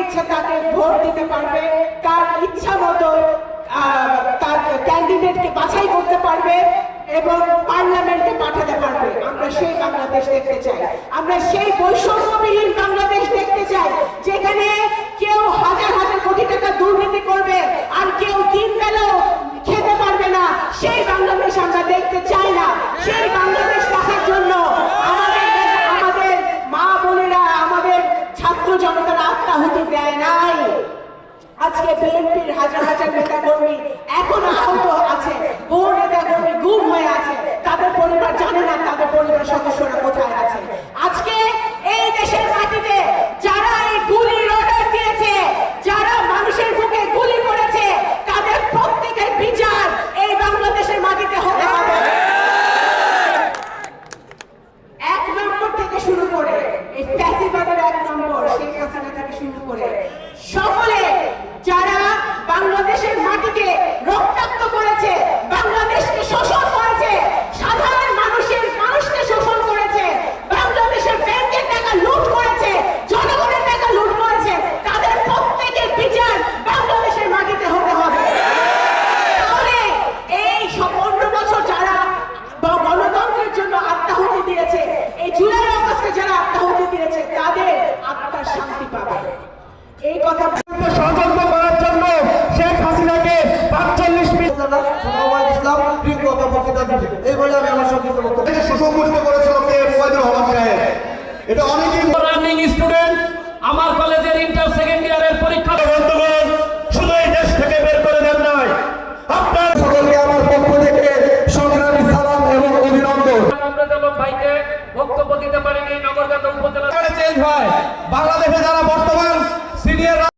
ইচ্ছা তাকে ভোট দিতে পারবে, তার ইচ্ছা মতো তার ক্যান্ডিডেটকে বাছাই করতে পারবে এবং পার্লামেন্টে পাঠাতে পারবে। আমরা সেই বাংলাদেশ দেখতে চাই। আমরা সেই বৈষম্যবিহীন বাংলাদেশ দেখতে চাই, যেখানে কেউ হাজার হাজার কোটি টাকা দুর্নীতি করবে আর কেউ তিন বেলাও খেতে পারবে না। সেই বাংলাদেশ আমরা দেখতে চাই না। সেই বাংলাদেশ আজকে বিএনপির হাজার হাজার নেতা কর্মী এখন এক নম্বর শেখ হাসিনা শুরু করে। সকলে যারা এই কথা করার জন্য শেখ হাসিনাকে পাঁচচল্লিশ মিনিট বক্তব্য এই দেশ থেকে বের করে দেন সকলকে আমার থেকে সংগ্রামী ভাইকে বক্তব্য দিতে পারেনি উপজেলা চেঞ্জ হয়।